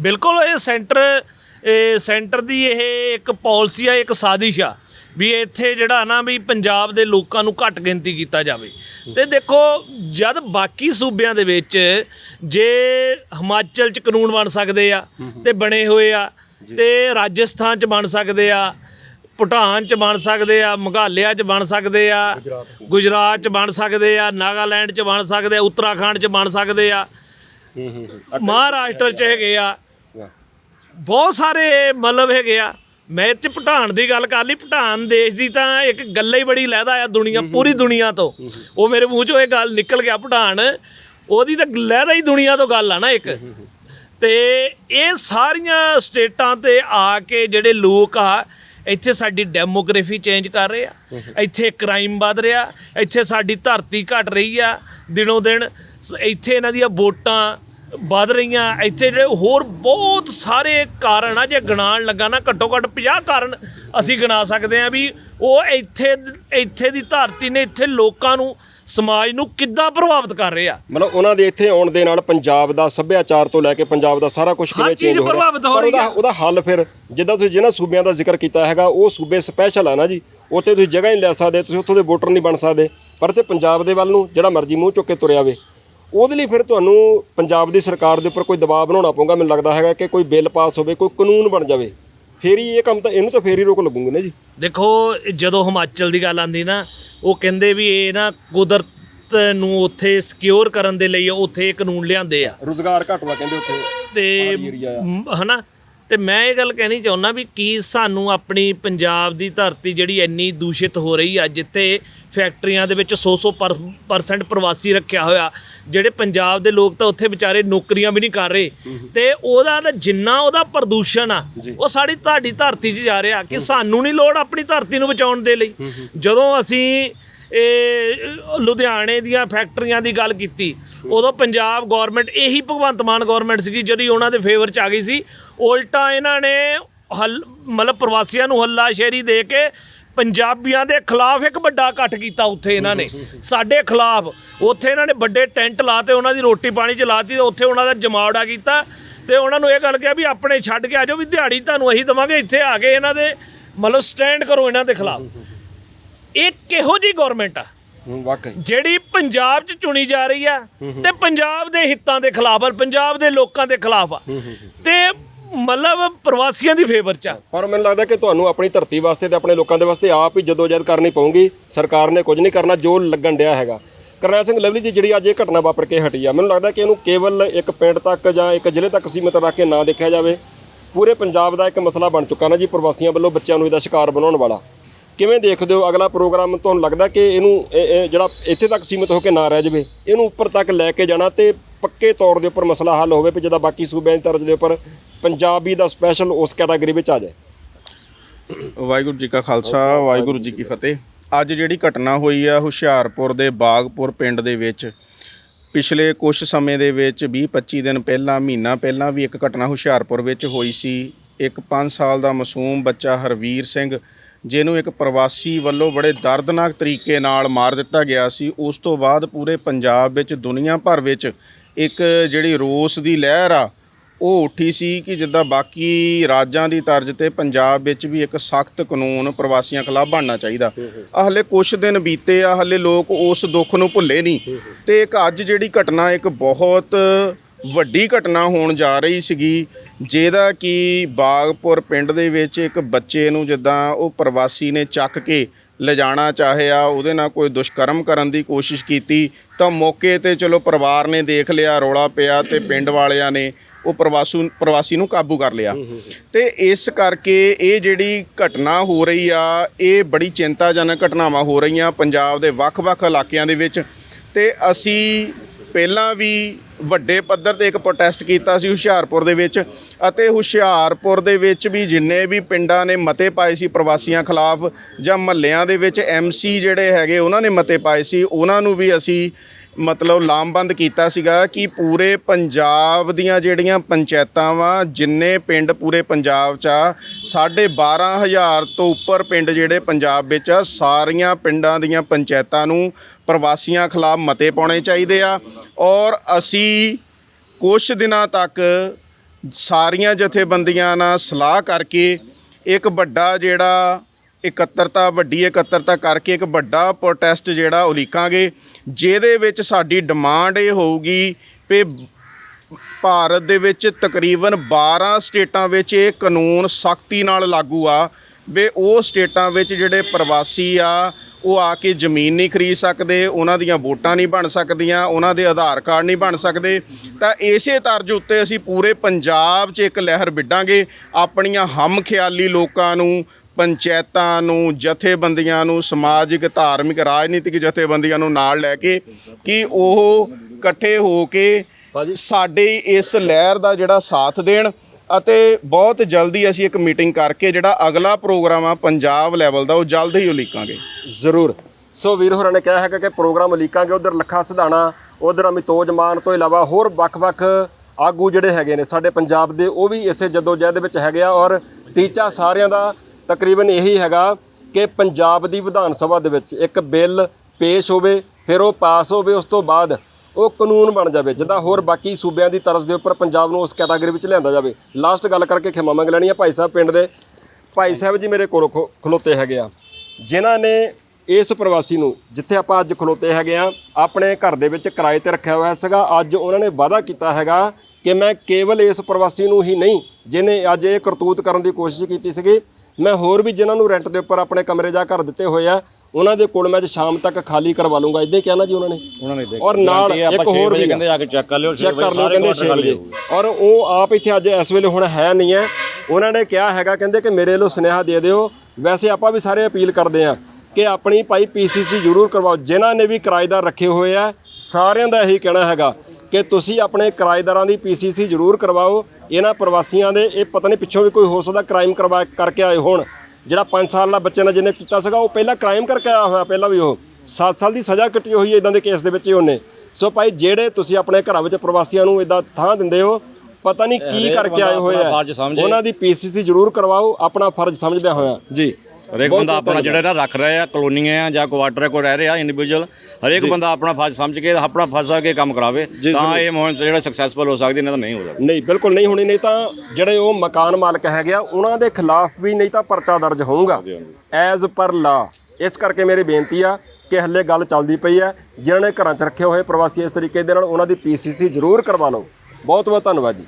ਬਿਲਕੁਲ ਇਹ ਸੈਂਟਰ ਇਹ ਸੈਂਟਰ ਦੀ ਇਹ ਇੱਕ ਪਾਲਿਸੀ ਆ ਇੱਕ ਸਾਜ਼ਿਸ਼ ਆ। ਵੀ ਇੱਥੇ ਜਿਹੜਾ ਨਾ ਵੀ ਪੰਜਾਬ ਦੇ ਲੋਕਾਂ ਨੂੰ ਘੱਟ ਗਿਣਤੀ ਕੀਤਾ ਜਾਵੇ। ਤੇ ਦੇਖੋ ਜਦ ਬਾਕੀ ਸੂਬਿਆਂ ਦੇ ਵਿੱਚ ਜੇ ਹਿਮਾਚਲ 'ਚ ਕਾਨੂੰਨ ਬਣ ਸਕਦੇ ਆ ਤੇ ਬਣੇ ਹੋਏ ਆ ਤੇ ਰਾਜਸਥਾਨ 'ਚ ਬਣ ਸਕਦੇ ਆ ਭੂਟਾਨ 'ਚ ਬਣ ਸਕਦੇ ਆ ਮੇਘਾਲਿਆ 'ਚ ਬਣ ਸਕਦੇ ਆ ਗੁਜਰਾਤ। 'ਚ ਬਣ ਸਕਦੇ ਆ ਨਾਗਾਲੈਂਡ 'ਚ ਬਣ ਸਕਦੇ ਆ ਉੱਤਰਾਖੰਡ 'ਚ ਬਣ ਸਕਦੇ ਆ। ਮਹਾਰਾਸ਼ਟਰ 'ਚ ਹੈਗੇ ਆ। ਬਹੁਤ ਸਾਰੇ ਮਤਲਬ ਹੈਗੇ ਆ। ਮੈਂ 'ਚ ਭੂਟਾਨ ਦੀ ਗੱਲ ਕਰ ਲਈ ਭੂਟਾਨ ਦੇਸ਼ ਦੀ ਤਾਂ ਇੱਕ ਗੱਲ ਹੀ ਬੜੀ ਲਹਿਦਾ ਆ ਦੁਨੀਆ ਪੂਰੀ ਦੁਨੀਆ ਤੋਂ। ਉਹ ਮੇਰੇ ਮੂੰਹ 'ਚੋਂ ਇਹ ਗੱਲ ਨਿਕਲ ਗਿਆ ਭੂਟਾਨ। ਉਹਦੀ ਤਾਂ ਲਹਿਦਾ ਹੀ ਦੁਨੀਆ ਤੋਂ ਗੱਲ ਆ ਨਾ ਇੱਕ। ਤੇ ਇਹ ਸਾਰੀਆਂ ਸਟੇਟਾਂ ਤੇ ਆ ਕੇ ਜਿਹੜੇ ਲੋਕ ਆ ਇੱਥੇ ਸਾਡੀ ਡੈਮੋਗ੍ਰਾਫੀ ਚੇਂਜ ਕਰ ਰਹੇ ਆ। ਇੱਥੇ ਕ੍ਰਾਈਮ ਵੱਧ ਰਿਹਾ ਇੱਥੇ ਸਾਡੀ ਧਰਤੀ ਘਟ ਰਹੀ ਆ ਦਿਨੋਂ ਦਿਨ। ਇੱਥੇ ਇਹਨਾਂ ਦੀਆਂ ਵੋਟਾਂ ਵੱਧ ਰਹੀਆਂ। ਇੱਥੇ ਜਿਹੜੇ ਹੋਰ ਬਹੁਤ ਸਾਰੇ ਕਾਰਨ ਆ ਜੇ ਗਿਣਾਉਣ ਲੱਗਾ ਨਾ ਘੱਟੋ ਘੱਟ 50 ਕਾਰਨ ਅਸੀਂ ਗਿਣਾ ਸਕਦੇ ਆ ਵੀ ਉਹ ਇੱਥੇ ਇੱਥੇ ਦੀ ਧਰਤੀ ਨੇ ਇੱਥੇ ਲੋਕਾਂ ਨੂੰ ਸਮਾਜ ਨੂੰ ਕਿੱਦਾਂ ਪ੍ਰਭਾਵਿਤ ਕਰ ਰਹੇ ਆ? ਮਤਲਬ ਉਹਨਾਂ ਦੇ ਇੱਥੇ ਆਉਣ ਦੇ ਨਾਲ ਪੰਜਾਬ ਦਾ ਸੱਭਿਆਚਾਰ ਤੋਂ ਲੈ ਕੇ ਪੰਜਾਬ ਦਾ ਸਾਰਾ ਕੁਝ ਕਿਵੇਂ ਚੀਜ਼ ਹੋ ਰਿਹਾ? ਪਰ ਉਹਦਾ। ਉਹਦਾ ਹੱਲ ਫਿਰ ਜਿੱਦਾਂ ਤੁਸੀਂ ਜਿਹਨਾਂ ਸੂਬਿਆਂ ਦਾ ਜ਼ਿਕਰ ਕੀਤਾ ਹੈਗਾ ਉਹ ਸੂਬੇ ਸਪੈਸ਼ਲ ਆ ਨਾ ਜੀ। ਉੱਥੇ ਤੁਸੀਂ ਜਗ੍ਹਾ ਹੀ ਨਹੀਂ ਲੈ ਸਕਦੇ ਤੁਸੀਂ ਉੱਥੋਂ ਦੇ ਵੋਟਰ ਨਹੀਂ ਬਣ ਸਕਦੇ। ਪਰ ਤੇ ਪੰਜਾਬ ਦੇ ਵੱਲ ਨੂੰ ਜਿਹੜਾ ਮਰਜ਼ੀ ਮੂੰਹ ਚੁੱਕ ਕੇ ਤੁਰਿਆ ਵੇ। ਉਹਦੇ ਲਈ ਫਿਰ ਤੁਹਾਨੂੰ ਪੰਜਾਬ ਦੀ ਸਰਕਾਰ ਦੇ ਉੱਪਰ ਕੋਈ ਦਬਾਅ ਬਣਾਉਣਾ ਪਊਗਾ। ਮੈਨੂੰ ਲੱਗਦਾ ਹੈਗਾ ਕਿ ਕੋਈ ਬਿੱਲ ਪਾਸ ਹੋਵੇ ਕੋਈ ਕਾਨੂੰਨ ਬਣ ਜਾਵੇ ਫੇਰ ਹੀ ਇਹ ਕੰਮ ਤਾਂ ਇਹਨੂੰ ਤਾਂ ਫੇਰ ਹੀ ਰੋਕ ਲੱਗੂਗੀ ਨਾ ਜੀ। ਦੇਖੋ ਜਦੋਂ ਹਿਮਾਚਲ ਦੀ ਗੱਲ ਆਂਦੀ ਨਾ ਉਹ ਕਹਿੰਦੇ ਵੀ ਇਹ ਨਾ ਕੁਦਰਤ ਨੂੰ ਉੱਥੇ ਸਿਕਿਉਰ ਕਰਨ ਦੇ ਲਈ ਉੱਥੇ ਇਹ ਕਾਨੂੰਨ ਲਿਆਂਦੇ ਆ। ਰੋਜ਼ਗਾਰ ਘਟਵਾ ਕਹਿੰਦੇ ਉੱਥੇ ਤੇ ਹਨਾ ਤੇ ਮੈਂ ਇਹ ਗੱਲ ਕਹਿਣੀ ਚਾਹੁੰਦਾ ਵੀ ਕੀ ਸਾਨੂੰ ਆਪਣੀ ਪੰਜਾਬ ਦੀ ਧਰਤੀ ਜਿਹੜੀ ਇੰਨੀ ਦੂਸ਼ਿਤ ਹੋ ਰਹੀ ਆ ਜਿੱਥੇ ਫੈਕਟਰੀਆਂ ਦੇ ਵਿੱਚ 100-100 ਪਰਸੈਂਟ ਪ੍ਰਵਾਸੀ ਰੱਖਿਆ ਹੋਇਆ ਜਿਹੜੇ ਪੰਜਾਬ ਦੇ ਲੋਕ ਤਾਂ ਉੱਥੇ ਵਿਚਾਰੇ ਨੌਕਰੀਆਂ ਵੀ ਨਹੀਂ ਕਰ ਰਹੇ। ਤੇ ਉਹਦਾ ਤਾਂ ਜਿੰਨਾ ਉਹਦਾ ਪ੍ਰਦੂਸ਼ਣ ਆ ਉਹ ਸਾਡੀ ਤੁਹਾਡੀ ਧਰਤੀ 'ਚ ਜਾ ਰਿਹਾ ਕਿ ਸਾਨੂੰ ਨਹੀਂ ਲੋੜ ਆਪਣੀ ਧਰਤੀ ਨੂੰ ਬਚਾਉਣ ਦੇ ਲਈ। ਜਦੋਂ ਅਸੀਂ ਇਹ ਲੁਧਿਆਣੇ ਦੀਆਂ ਫੈਕਟਰੀਆਂ ਦੀ ਗੱਲ ਕੀਤੀ। ਉਦੋਂ ਪੰਜਾਬ ਗਵਰਨਮੈਂਟ ਇਹੀ ਭਗਵੰਤ ਮਾਨ ਗਵਰਨਮੈਂਟ ਸੀਗੀ ਜਿਹੜੀ ਉਹਨਾਂ ਦੇ ਫੇਵਰ ਚ ਆ ਗਈ ਸੀ। ਉਲਟਾ ਇਹਨਾਂ ਨੇ ਹੱਲ, ਮਤਲਬ ਪ੍ਰਵਾਸੀਆਂ ਨੂੰ ਹੱਲਾ ਸ਼ੇਰੀ ਦੇ ਕੇ ਪੰਜਾਬੀਆਂ ਦੇ ਖਿਲਾਫ ਇੱਕ ਵੱਡਾ ਇਕੱਠ ਕੀਤਾ ਉੱਥੇ ਇਹਨਾਂ ਨੇ। ਸਾਡੇ ਖਿਲਾਫ ਉੱਥੇ ਇਹਨਾਂ ਨੇ ਵੱਡੇ ਟੈਂਟ ਲਾਤੇ, ਉਹਨਾਂ ਦੀ ਰੋਟੀ ਪਾਣੀ ਚ ਲਾਤੀ ਤੇ ਉੱਥੇ ਉਹਨਾਂ ਦਾ ਜਮਾਵੜਾ ਕੀਤਾ। ਤੇ ਉਹਨਾਂ ਨੂੰ ਇਹ ਗੱਲ ਕਿਹਾ ਵੀ ਆਪਣੇ ਛੱਡ ਕੇ ਆ ਜਾਓ, ਵੀ ਦਿਹਾੜੀ ਤੁਹਾਨੂੰ ਅਸੀਂ ਦਵਾਂਗੇ, ਇੱਥੇ ਆ ਕੇ ਇਹਨਾਂ ਦੇ ਮਤਲਬ ਸਟੈਂਡ ਕਰੋ ਇਹਨਾਂ ਦੇ ਖਿਲਾਫ। ਇਹ ਕਿਹੋ ਜੀ ਗਵਰਨਮੈਂਟ ਆ? ਵਾਕਈ। ਜਿਹੜੀ ਪੰਜਾਬ 'ਚ ਚੁਣੀ ਜਾ ਰਹੀ ਆ ਤੇ ਪੰਜਾਬ ਦੇ ਹਿੱਤਾਂ ਦੇ ਖਿਲਾਫ ਆ ਪੰਜਾਬ ਦੇ ਲੋਕਾਂ ਦੇ ਖਿਲਾਫ ਆ। ਤੇ ਮਤਲਬ ਪ੍ਰਵਾਸੀਆਂ ਦੀ ਫੇਵਰ 'ਚ ਆ। ਪਰ ਮੈਨੂੰ ਲੱਗਦਾ ਕਿ ਤੁਹਾਨੂੰ ਆਪਣੀ ਧਰਤੀ ਵਾਸਤੇ ਤੇ ਆਪਣੇ ਲੋਕਾਂ ਦੇ ਵਾਸਤੇ ਆਪ ਹੀ ਜਦੋਜਹਿਦ ਕਰਨੀ ਪਊਗੀ। ਸਰਕਾਰ ਨੇ ਕੁਝ ਨਹੀਂ ਕਰਨਾ ਜੋ ਲੱਗਣ ਡਿਆ ਹੈਗਾ। ਕਰਨੈਲ ਸਿੰਘ ਲਵਲੀ ਜੀ ਜਿਹੜੀ ਅੱਜ ਇਹ ਘਟਨਾ ਵਾਪਰ ਕੇ ਹਟੀ ਆ ਮੈਨੂੰ ਲੱਗਦਾ ਕਿ ਇਹਨੂੰ ਕੇਵਲ ਇੱਕ ਪਿੰਡ ਤੱਕ ਜਾਂ ਇੱਕ ਜ਼ਿਲ੍ਹੇ ਤੱਕ ਸੀਮਿਤ ਰੱਖ ਕੇ ਨਾ ਦੇਖਿਆ ਜਾਵੇ। ਪੂਰੇ ਪੰਜਾਬ ਦਾ ਇੱਕ ਮਸਲਾ ਬਣ ਚੁੱਕਾ ਨਾ ਜੀ ਪ੍ਰਵਾਸੀਆਂ ਵੱਲੋਂ ਬੱਚਿਆਂ ਨੂੰ ਇਹਦਾ ਸ਼ਿਕਾਰ ਬਣਾਉਣ ਵਾਲਾ। ਕਿਵੇਂ ਦੇਖਦੇ ਹੋ? ਅਗਲਾ ਪ੍ਰੋਗਰਾਮ ਤੁਹਾਨੂੰ ਲੱਗਦਾ ਕਿ ਇਹਨੂੰ, ਇਹ- ਇਹ ਜਿਹੜਾ ਇੱਥੇ ਤੱਕ ਸੀਮਿਤ ਹੋ ਕੇ ਨਾ ਰਹਿ ਜਾਵੇ, ਇਹਨੂੰ ਉੱਪਰ ਤੱਕ ਲੈ ਕੇ ਜਾਣਾ ਤੇ ਪੱਕੇ ਤੌਰ ਦੇ ਉੱਪਰ ਮਸਲਾ ਹੱਲ ਹੋਵੇ ਵੀ ਜਿਹਦਾ ਬਾਕੀ ਸੂਬਿਆਂ ਦੀ ਤਰਜ਼ ਦੇ ਉੱਪਰ ਪੰਜਾਬੀ ਦਾ ਸਪੈਸ਼ਲ ਉਸ ਕੈਟਾਗਰੀ ਵਿੱਚ ਆ ਜਾਏ? ਵਾਹਿਗੁਰੂ ਜੀ ਕਾ ਖਾਲਸਾ, ਵਾਹਿਗੁਰੂ ਜੀ ਕੀ ਫਤਿਹ। ਅੱਜ ਜਿਹੜੀ ਘਟਨਾ ਹੋਈ ਆ ਹੁਸ਼ਿਆਰਪੁਰ ਦੇ ਬਾਗਪੁਰ ਪਿੰਡ ਦੇ ਵਿੱਚ, ਪਿਛਲੇ ਕੁਝ ਸਮੇਂ ਦੇ ਵਿੱਚ 20-25 ਦਿਨ ਪਹਿਲਾਂ, ਮਹੀਨਾ ਪਹਿਲਾਂ ਵੀ ਇੱਕ ਘਟਨਾ ਹੁਸ਼ਿਆਰਪੁਰ ਵਿੱਚ ਹੋਈ ਸੀ। ਇੱਕ 5 ਸਾਲ ਦਾ ਮਾਸੂਮ ਬੱਚਾ ਹਰਵੀਰ ਸਿੰਘ ਜਿਹਨੂੰ ਇੱਕ ਪ੍ਰਵਾਸੀ ਵੱਲੋਂ ਬੜੇ ਦਰਦਨਾਕ ਤਰੀਕੇ ਨਾਲ ਮਾਰ ਦਿੱਤਾ ਗਿਆ ਸੀ, ਉਸ ਤੋਂ ਬਾਅਦ ਪੂਰੇ ਪੰਜਾਬ ਵਿੱਚ, ਦੁਨੀਆ ਭਰ ਵਿੱਚ ਇੱਕ ਜਿਹੜੀ ਰੋਸ ਦੀ ਲਹਿਰ ਆ, ਉਹ ਉੱਠੀ ਸੀ ਕਿ ਜਿੱਦਾਂ ਬਾਕੀ ਰਾਜਾਂ ਦੀ ਤਰਜ਼ ਤੇ ਪੰਜਾਬ ਵਿੱਚ ਵੀ ਇੱਕ ਸਖਤ ਕਾਨੂੰਨ ਪ੍ਰਵਾਸੀਆਂ ਖਿਲਾਫ ਬਣਨਾ ਚਾਹੀਦਾ। ਆਹ ਹਲੇ ਕੁਝ ਦਿਨ ਬੀਤੇ ਆ, ਹਲੇ ਲੋਕ ਉਸ ਦੁੱਖ ਨੂੰ ਭੁੱਲੇ ਨਹੀਂ ਤੇ ਇੱਕ ਅੱਜ ਜਿਹੜੀ ਘਟਨਾ, ਇੱਕ ਬਹੁਤ ਵੱਡੀ ਘਟਨਾ ਹੋਣ ਜਾ ਰਹੀ ਸੀਗੀ ਜਿਹਦਾ ਕਿ ਬਾਗਪੁਰ ਪਿੰਡ ਦੇ ਵਿੱਚ ਇੱਕ ਬੱਚੇ ਨੂੰ ਜਿੱਦਾਂ ਉਹ ਪ੍ਰਵਾਸੀ ਨੇ ਚੱਕ ਕੇ ਲਿਜਾਣਾ ਚਾਹਿਆ ਉਹਦੇ ਨਾਲ ਕੋਈ ਦੁਸ਼ਕਰਮ ਕਰਨ ਦੀ ਕੋਸ਼ਿਸ਼ ਕੀਤੀ ਤਾਂ ਮੌਕੇ ਤੇ ਚਲੋ ਪਰਿਵਾਰ ਨੇ ਦੇਖ ਲਿਆ ਰੌਲਾ ਪਿਆ ਤੇ ਪਿੰਡ ਵਾਲਿਆਂ ਨੇ ਉਹ ਪ੍ਰਵਾਸੂ ਪ੍ਰਵਾਸੀ ਨੂੰ ਕਾਬੂ ਕਰ ਲਿਆ। ਤੇ ਇਸ ਕਰਕੇ ਇਹ ਜਿਹੜੀ ਘਟਨਾ ਹੋ ਰਹੀ ਆ ਇਹ ਬੜੀ ਚਿੰਤਾਜਨਕ ਘਟਨਾਵਾਂ ਹੋ ਰਹੀਆਂ ਪੰਜਾਬ ਦੇ ਵੱਖ-ਵੱਖ ਇਲਾਕਿਆਂ ਦੇ ਵਿੱਚ। ਤੇ ਅਸੀਂ ਪਹਿਲਾਂ ਵੀ ਵੱਡੇ ਪੱਧਰ ਤੇ ਇੱਕ ਪ੍ਰੋਟੈਸਟ ਕੀਤਾ ਸੀ ਹੁਸ਼ਿਆਰਪੁਰ ਦੇ ਵਿੱਚ ਅਤੇ ਹੁਸ਼ਿਆਰਪੁਰ ਦੇ ਵਿੱਚ ਵੀ ਜਿੰਨੇ ਵੀ ਪਿੰਡਾਂ ਨੇ ਮਤੇ ਪਾਏ ਸੀ ਪ੍ਰਵਾਸੀਆਂ ਖਿਲਾਫ ਜਾਂ ਮਹੱਲਿਆਂ ਦੇ ਵਿੱਚ ਐਮਸੀ ਜਿਹੜੇ ਹੈਗੇ ਉਹਨਾਂ ਨੇ ਮਤੇ ਪਾਏ ਸੀ, ਉਹਨਾਂ ਨੂੰ ਵੀ ਅਸੀਂ ਮਤਲਬ ਲਾਮਬੰਦ ਕੀਤਾ ਸੀਗਾ ਕਿ ਪੂਰੇ ਪੰਜਾਬ ਦੀਆਂ ਜਿਹੜੀਆਂ ਪੰਚਾਇਤਾਂ ਵਾ, ਜਿੰਨੇ ਪਿੰਡ ਪੂਰੇ ਪੰਜਾਬ 'ਚ ਆ, ਸਾਢੇ 12000 ਤੋਂ ਉੱਪਰ ਪਿੰਡ ਜਿਹੜੇ ਪੰਜਾਬ ਵਿੱਚ ਆ, ਸਾਰੀਆਂ ਪਿੰਡਾਂ ਦੀਆਂ ਪੰਚਾਇਤਾਂ ਨੂੰ ਪ੍ਰਵਾਸੀਆਂ ਖਿਲਾਫ ਮਤੇ ਪਾਉਣੇ ਚਾਹੀਦੇ ਆ। ਔਰ ਅਸੀਂ ਕੁਝ ਦਿਨਾਂ ਤੱਕ ਸਾਰੀਆਂ ਜਥੇਬੰਦੀਆਂ ਨਾਲ ਸਲਾਹ ਕਰਕੇ ਇੱਕ ਵੱਡਾ ਜਿਹੜਾ ਇਕੱਤਰਤਾ, ਵੱਡੀ ਇਕੱਤਰਤਾ ਕਰਕੇ ਇੱਕ ਵੱਡਾ ਪ੍ਰੋਟੈਸਟ ਜਿਹੜਾ ਉਲੀਕਾਂਗੇ, ਜਿਹਦੇ ਵਿੱਚ ਸਾਡੀ ਡਿਮਾਂਡ ਇਹ ਹੋਊਗੀ ਵੀ ਭਾਰਤ ਦੇ ਵਿੱਚ ਤਕਰੀਬਨ 12 ਸਟੇਟਾਂ ਵਿੱਚ ਇਹ ਕਾਨੂੰਨ ਸਖਤੀ ਨਾਲ ਲਾਗੂ ਆ, ਵੀ ਉਹ ਸਟੇਟਾਂ ਵਿੱਚ ਜਿਹੜੇ ਪ੍ਰਵਾਸੀ ਆ, ਉਹ ਆ ਕੇ ਜ਼ਮੀਨ ਨਹੀਂ ਖਰੀਦ ਸਕਦੇ, ਉਹਨਾਂ ਦੀਆਂ ਵੋਟਾਂ ਨਹੀਂ ਬਣ ਸਕਦੀਆਂ, ਉਹਨਾਂ ਦੇ ਆਧਾਰ ਕਾਰਡ ਨਹੀਂ ਬਣ ਸਕਦੇ। ਤਾਂ ਇਸੇ ਤਰਜ਼ ਉੱਤੇ ਅਸੀਂ ਪੂਰੇ ਪੰਜਾਬ 'ਚ ਇੱਕ ਲਹਿਰ ਵਿੱਢਾਂਗੇ, ਆਪਣੀਆਂ ਹਮ ਖਿਆਲੀ ਲੋਕਾਂ ਨੂੰ ਪੰਚਾਇਤਾਂ ਨੂੰ ਜਥੇਬੰਦੀਆਂ ਨੂੰ ਸਮਾਜਿਕ ਧਾਰਮਿਕ ਰਾਜਨੀਤਿਕ ਜਥੇਬੰਦੀਆਂ ਨੂੰ ਨਾਲ ਲੈ ਕੇ ਕਿ ਉਹ ਇਕੱਠੇ ਹੋ ਕੇ ਸਾਡੇ ਇਸ ਲਹਿਰ ਦਾ ਜਿਹੜਾ ਸਾਥ ਦੇਣ ਅਤੇ ਬਹੁਤ ਜਲਦੀ ਅਸੀਂ ਇੱਕ ਮੀਟਿੰਗ ਕਰਕੇ ਜਿਹੜਾ ਅਗਲਾ ਪ੍ਰੋਗਰਾਮ ਆ ਪੰਜਾਬ ਲੈਵਲ ਦਾ ਉਹ ਜਲਦ ਹੀ ਉਲੀਕਾਂਗੇ। ਜ਼ਰੂਰ। ਸੋ ਵੀਰ ਹੋਰਾਂ ਨੇ ਕਿਹਾ ਹੈਗਾ ਕਿ ਪ੍ਰੋਗਰਾਮ ਲੀਕਾਂਗੇ ਉਧਰ ਲੱਖਾ ਸਿਧਾਣਾ ਉਧਰ ਅਮਿਤੋਜ ਮਾਨ ਤੋਂ ਇਲਾਵਾ ਹੋਰ ਵੱਖ-ਵੱਖ ਆਗੂ ਜਿਹੜੇ ਹੈਗੇ ਨੇ ਸਾਡੇ ਪੰਜਾਬ ਦੇ ਉਹ ਵੀ ਇਸੇ ਜਦੋਜਹਿਦ ਵਿੱਚ ਹੈਗੇ ਆ ਔਰ ਟੀਚਾ ਸਾਰਿਆਂ ਦਾ ਤਕਰੀਬਨ ਇਹੀ ਹੈਗਾ ਕਿ ਪੰਜਾਬ ਦੀ ਵਿਧਾਨ ਸਭਾ ਦੇ ਵਿੱਚ ਇੱਕ ਬਿੱਲ ਪੇਸ਼ ਹੋਵੇ, ਫਿਰ ਉਹ ਪਾਸ ਹੋਵੇ, ਉਸ ਤੋਂ ਬਾਅਦ ਉਹ ਕਾਨੂੰਨ ਬਣ ਜਾਵੇ, ਜਿੱਦਾਂ ਹੋਰ ਬਾਕੀ ਸੂਬਿਆਂ ਦੀ ਤਰਜ਼ ਦੇ ਉੱਪਰ ਪੰਜਾਬ ਨੂੰ ਉਸ ਕੈਟਾਗਰੀ ਵਿੱਚ ਲਿਆਂਦਾ ਜਾਵੇ। ਲਾਸਟ ਗੱਲ ਕਰਕੇ ਖਿਮਾ ਮੰਗ ਲੈਣੀ ਆ ਭਾਈ ਸਾਹਿਬ ਪਿੰਡ ਦੇ। ਭਾਈ ਸਾਹਿਬ ਜੀ ਮੇਰੇ ਕੋਲ ਖੋ- ਖਲੋਤੇ ਹੈਗੇ ਆ। ਜਿਨ੍ਹਾਂ ਨੇ ਇਸ ਪ੍ਰਵਾਸੀ ਨੂੰ, ਜਿੱਥੇ ਆਪਾਂ ਅੱਜ ਖਲੋਤੇ ਹੈਗੇ ਆ, ਆਪਣੇ ਘਰ ਦੇ ਵਿੱਚ ਕਿਰਾਏ ਤੇ ਰੱਖਿਆ ਹੋਇਆ ਸੀਗਾ। ਅੱਜ ਉਹਨਾਂ ਨੇ ਵਾਅਦਾ ਕੀਤਾ ਹੈਗਾ ਕਿ ਮੈਂ ਕੇਵਲ ਇਸ ਪ੍ਰਵਾਸੀ ਨੂੰ ਹੀ ਨਹੀਂ, ਜਿਨੇ ਅੱਜ ਇਹ ਕਰਤੂਤ ਕਰਨ ਦੀ ਕੋਸ਼ਿਸ਼ ਕੀਤੀ ਸੀਗੀ ਮੈਂ ਹੋਰ ਵੀ ਜਿਨ੍ਹਾਂ ਨੂੰ ਰੈਂਟ ਦੇ ਉੱਪਰ ਆਪਣੇ ਕਮਰੇ ਜਾਂ ਘਰ ਦਿੱਤੇ ਹੋਏ ਆ ਉਹਨਾਂ ਦੇ ਕੋਲ ਮੈਂ ਅੱਜ ਸ਼ਾਮ ਤੱਕ ਖਾਲੀ ਕਰਵਾ ਲੂੰਗਾ। ਇਦਾਂ ਹੀ ਕਿਹਾ ਨਾ ਜੀ ਉਹਨਾਂ ਨੇ? ਉਹਨਾਂ ਨੇ ਔਰ ਨਾਲ ਇੱਕ ਹੋਰ ਵੀ ਕਹਿੰਦੇ ਆ ਕੇ ਚੈੱਕ ਕਰ ਲਿਓ ਚੈੱਕ ਕਰ ਲਿਓ ਕਹਿੰਦੇ 6 ਵਜੇ। ਔਰ ਉਹ ਆਪ ਇੱਥੇ ਅੱਜ ਇਸ ਵੇਲੇ ਹੁਣ ਹੈ ਨਹੀਂ ਹੈ। ਉਹਨਾਂ ਨੇ ਕਿਹਾ ਹੈਗਾ ਕਹਿੰਦੇ ਕਿ ਮੇਰੇ ਵੱਲੋਂ ਸੁਨੇਹਾ ਦੇ ਦਿਓ। ਵੈਸੇ ਆਪਾਂ ਵੀ ਸਾਰੇ ਅਪੀਲ ਕਰਦੇ ਆ ਕਿ ਆਪਣੀ ਭਾਈ ਪੀਸੀਸੀ ਜ਼ਰੂਰ ਕਰਵਾਓ। ਜਿਨ੍ਹਾਂ ਨੇ ਵੀ ਕਿਰਾਏਦਾਰ ਰੱਖੇ ਹੋਏ ਆ ਸਾਰਿਆਂ ਦਾ ਇਹੀ ਕਹਿਣਾ ਹੈਗਾ। ਕਿ ਤੁਸੀਂ ਆਪਣੇ ਕਿਰਾਏਦਾਰਾਂ ਦੀ ਪੀਸੀਸੀ ਜ਼ਰੂਰ ਕਰਵਾਓ। ਇਹਨਾਂ ਪ੍ਰਵਾਸੀਆਂ ਦੇ ਇਹ ਪਤਾ ਨਹੀਂ ਪਿੱਛੋਂ ਵੀ ਕੋਈ ਹੋ ਸਕਦਾ ਕ੍ਰਾਈਮ ਕਰਵਾ ਕਰਕੇ ਆਏ ਹੋਣ। ਜਿਹੜਾ 5 ਸਾਲ ਦਾ ਬੱਚੇ ਨਾਲ ਜਿਹਨੇ ਕੀਤਾ ਸੀਗਾ ਉਹ ਪਹਿਲਾਂ ਕ੍ਰਾਈਮ ਕਰਕੇ ਆਇਆ ਹੋਇਆ ਪਹਿਲਾਂ ਵੀ ਉਹ। 7 ਸਾਲ ਦੀ ਸਜ਼ਾ ਕੱਟੀ ਹੋਈ ਹੈ ਇਦਾਂ ਦੇ ਕੇਸ ਦੇ ਵਿੱਚ ਹੀ ਉਹਨੇ। ਸੋ ਭਾਈ ਜਿਹੜੇ ਤੁਸੀਂ ਆਪਣੇ ਘਰਾਂ ਵਿੱਚ ਪ੍ਰਵਾਸੀਆਂ ਨੂੰ ਇਦਾਂ ਥਾਂ ਦਿੰਦੇ ਹੋ ਪਤਾ ਨਹੀਂ ਕੀ ਕਰਕੇ ਆਏ ਹੋਏ ਆ। ਉਹਨਾਂ ਦੀ ਪੀਸੀਸੀ ਜ਼ਰੂਰ ਕਰਵਾਓ ਆਪਣਾ ਫਰਜ਼ ਸਮਝਦਿਆਂ ਹੋਇਆ। ਜੀ। ਹਰੇਕ ਬੰਦਾ ਆਪਣਾ ਜਿਹੜਾ ਨਾ ਰੱਖ ਰਿਹਾ ਆ ਕਲੋਨੀਆਂ ਆ ਜਾਂ ਕੁਆਟਰ ਕੋ ਰਹਿ ਰਿਹਾ ਇੰਡੀਵਿਜੂਅਲ ਹਰੇਕ ਬੰਦਾ ਆਪਣਾ ਫਰਜ਼ ਸਮਝ ਕੇ ਆਪਣਾ ਫਰਜ਼ ਕੇ ਕੰਮ ਕਰਾਵੇ ਤਾਂ ਇਹ ਮੁਹਿੰਮ ਜਿਹੜਾ ਸਕਸੈਸਫੁਲ ਹੋ ਸਕਦੀ ਨਹੀਂ ਤਾਂ ਨਹੀਂ ਹੋ ਸਕਦੀ। ਨਹੀਂ ਬਿਲਕੁਲ ਨਹੀਂ ਹੋਣੀ ਨਹੀਂ ਤਾਂ ਜਿਹੜੇ ਉਹ ਮਕਾਨ ਮਾਲਕ ਹੈਗੇ ਆ ਉਹਨਾਂ ਦੇ ਖਿਲਾਫ ਵੀ ਨਹੀਂ ਤਾਂ ਪਰਚਾ ਦਰਜ ਹੋਊਗਾ। ਐਜ਼ ਪਰ ਲਾ। ਇਸ ਕਰਕੇ ਮੇਰੀ ਬੇਨਤੀ ਆ ਕਿ ਹੱਲੇ ਗੱਲ ਚੱਲਦੀ ਪਈ ਹੈ ਜਿਨ੍ਹਾਂ ਨੇ ਘਰਾਂ 'ਚ ਰੱਖੇ ਹੋਏ ਪ੍ਰਵਾਸੀ ਇਸ ਤਰੀਕੇ ਦੇ ਨਾਲ ਉਹਨਾਂ ਦੀ ਪੀਸੀਸੀ ਜ਼ਰੂਰ ਕਰਵਾ ਲਓ। ਬਹੁਤ ਬਹੁਤ ਧੰਨਵਾਦ ਜੀ।